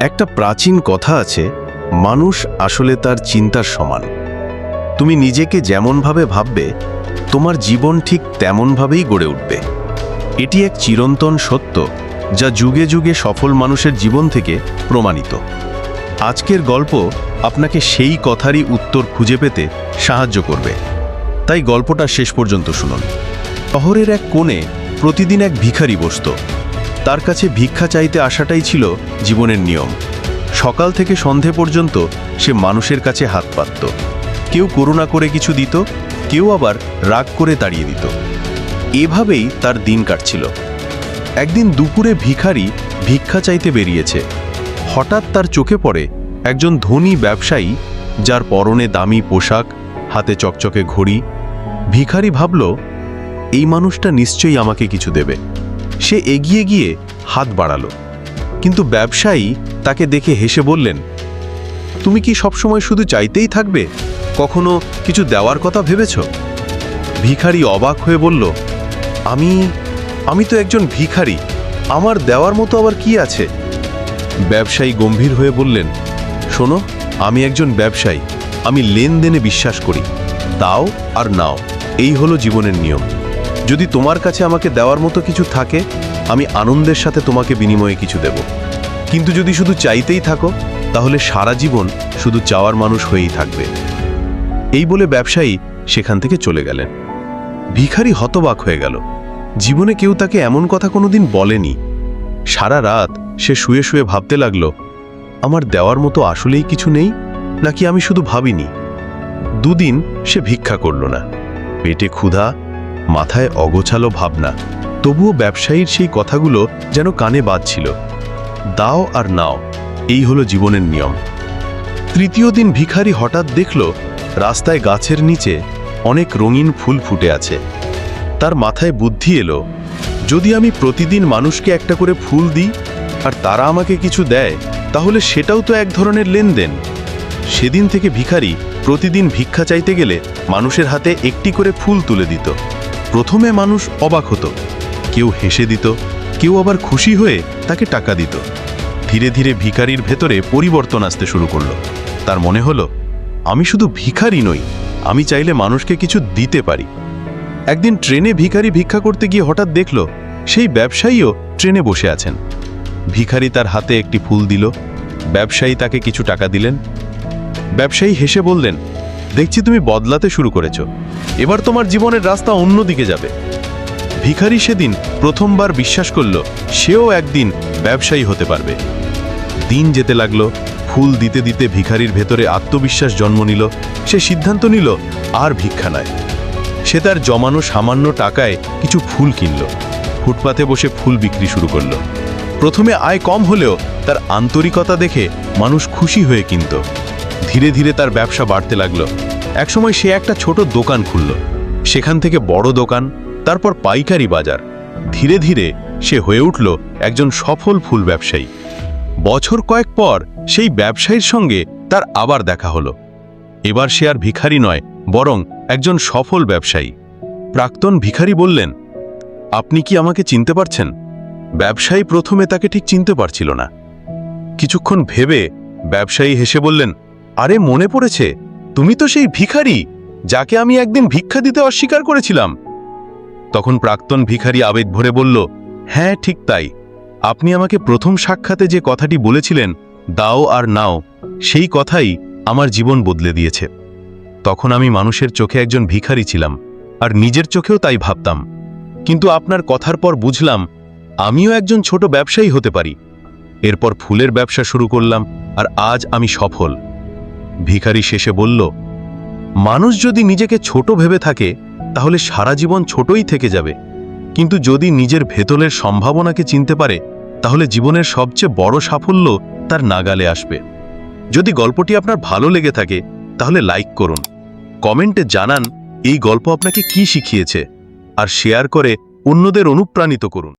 একটা প্রাচীন কথা আছে, মানুষ আসলে তার চিন্তার সমান। তুমি নিজেকে যেমনভাবে ভাববে, তোমার জীবন ঠিক তেমনভাবেই গড়ে উঠবে। এটি এক চিরন্তন সত্য, যা যুগে যুগে সফল মানুষের জীবন থেকে প্রমাণিত। আজকের গল্প আপনাকে সেই কথারই উত্তর খুঁজে পেতে সাহায্য করবে। তাই গল্পটা শেষ পর্যন্ত শুনুন। শহরের এক কোণে প্রতিদিন এক ভিখারি বসত। তার কাছে ভিক্ষা চাইতে আসাটাই ছিল জীবনের নিয়ম। সকাল থেকে সন্ধে পর্যন্ত সে মানুষের কাছে হাত পাতত। কেউ করুণা করে কিছু দিত, কেউ আবার রাগ করে তাড়িয়ে দিত। এভাবেই তার দিন কাটছিল। একদিন দুপুরে ভিখারি ভিক্ষা চাইতে বেরিয়েছে। হঠাৎ তার চোখে পড়ে একজন ধনী ব্যবসায়ী, যার পরনে দামি পোশাক, হাতে চকচকে ঘড়ি। ভিখারি ভাবল, এই মানুষটা নিশ্চয়ই আমাকে কিছু দেবে। সে এগিয়ে গিয়ে হাত বাড়ালো। কিন্তু ব্যবসায়ী তাকে দেখে হেসে বললেন, তুমি কি সবসময় শুধু চাইতেই থাকবে? কখনো কিছু দেওয়ার কথা ভেবেছ? ভিখারি অবাক হয়ে বলল, আমি আমি তো একজন ভিখারি, আমার দেওয়ার মতো আবার কি আছে? ব্যবসায়ী গম্ভীর হয়ে বললেন, শোনো, আমি একজন ব্যবসায়ী, আমি লেনদেনে বিশ্বাস করি, দাও আর নাও, এই হলো জীবনের নিয়ম। যদি তোমার কাছে আমাকে দেওয়ার মতো কিছু থাকে, আমি আনন্দের সাথে তোমাকে বিনিময়ে কিছু দেব। কিন্তু যদি শুধু চাইতেই থাকো, তাহলে সারা জীবন শুধু চাওয়ার মানুষ হয়েই থাকবে। এই বলে ব্যবসায়ী সেখান থেকে চলে গেলেন। ভিখারি হতবাক হয়ে গেল। জীবনে কেউ তাকে এমন কথা কোনোদিন বলেনি। সারা রাত সে শুয়ে শুয়ে ভাবতে লাগল, আমার দেওয়ার মতো আসলেই কিছু নেই, নাকি আমি শুধু ভাবিনি? দুদিন সে ভিক্ষা করল না। পেটে ক্ষুধা মাথায় অগোছালো ভাবনা। তবুও ব্যবসায়ীর সেই কথাগুলো যেন কানে বাজছিল। দাও আর নাও, এই হলো জীবনের নিয়ম। তৃতীয় দিন ভিখারি হঠাৎ দেখল, রাস্তায় গাছের নিচে অনেক রঙিন ফুল ফুটে আছে। তার মাথায় বুদ্ধি এলো, যদি আমি প্রতিদিন মানুষকে একটা করে ফুল দিই, আর তারা আমাকে কিছু দেয়, তাহলে সেটাও তো এক ধরনের লেনদেন। সেদিন থেকে ভিখারি প্রতিদিন ভিক্ষা চাইতে গেলে মানুষের হাতে একটি করে ফুল তুলে দিত। প্রথমে মানুষ অবাক হতো। কেউ হেসে দিত, কেউ আবার খুশি হয়ে তাকে টাকা দিত। ধীরে ধীরে ভিখারির ভেতরে পরিবর্তন আসতে শুরু করল। তার মনে হলো, আমি শুধু ভিখারি নই, আমি চাইলে মানুষকে কিছু দিতে পারি। একদিন ট্রেনে ভিখারি ভিক্ষা করতে গিয়ে হঠাৎ দেখল, সেই ব্যবসায়ীও ট্রেনে বসে আছেন। ভিখারি তার হাতে একটি ফুল দিল, ব্যবসায়ী তাকে কিছু টাকা দিলেন। ব্যবসায়ী হেসে বললেন দেখছি তুমি বদলাতে শুরু করেছ। এবার তোমার জীবনের রাস্তা অন্যদিকে যাবে। ভিখারি সেদিন প্রথমবার বিশ্বাস করল, সেও একদিন ব্যবসায়ী হতে পারবে। দিন যেতে লাগল, ফুল দিতে দিতে ভিখারির ভেতরে আত্মবিশ্বাস জন্ম নিল, সে সিদ্ধান্ত নিল, আর ভিক্ষা নয়। সে তার জমানো সামান্য টাকায় কিছু ফুল কিনল। ফুটপাতে বসে ফুল বিক্রি শুরু করল। প্রথমে আয় কম হলেও তার আন্তরিকতা দেখে মানুষ খুশি হয়ে কিনত। ধীরে ধীরে তার ব্যবসা বাড়তে লাগল। একসময় সে একটা ছোট দোকান খুলল। সেখান থেকে বড় দোকান, তারপর পাইকারি বাজার। ধীরে ধীরে সে হয়ে উঠল একজন সফল ফুল ব্যবসায়ী। বছর কয়েক পর সেই ব্যবসায়ীর সঙ্গে তার আবার দেখা হলো। এবার সে আর ভিখারি নয়, বরং একজন সফল ব্যবসায়ী। প্রাক্তন ভিখারি বললেন, আপনি কি আমাকে চিনতে পারছেন? ব্যবসায়ী প্রথমে তাকে ঠিক চিনতে পারছিল না। কিছুক্ষণ ভেবে ব্যবসায়ী হেসে বললেন, আরে, মনে পড়েছে তুমি তো সেই ভিখারি যাকে আমি একদিন ভিক্ষা দিতে অস্বীকার করেছিলাম। তখন প্রাক্তন ভিখারি আবেগ ভরে বলল হ্যাঁ ঠিক তাই। আপনি আমাকে প্রথম সাক্ষাতে যে কথাটি বলেছিলেন, দাও আর নাও, সেই কথাই আমার জীবন বদলে দিয়েছে। তখন আমি মানুষের চোখে একজন ভিখারি ছিলাম, আর নিজের চোখেও তাই ভাবতাম। কিন্তু আপনার কথার পর বুঝলাম, আমিও একজন ছোট ব্যবসায়ী হতে পারি। এরপর ফুলের ব্যবসা শুরু করলাম, আর আজ আমি সফল। ভিখারি শেষে বলল, মানুষ যদি নিজেকে ছোট ভেবে থাকে, তাহলে সারা জীবন ছোটই থেকে যাবে। কিন্তু যদি নিজের ভেতরের সম্ভাবনাকে চিনতে পারে, তাহলে জীবনের সবচেয়ে বড় সাফল্য তার নাগালে আসবে। যদি গল্পটি আপনার ভালো লেগে থাকে, তাহলে লাইক করুন। কমেন্টে জানান, এই গল্প আপনাকে কি শিখিয়েছে? আর শেয়ার করে অন্যদের অনুপ্রাণিত করুন।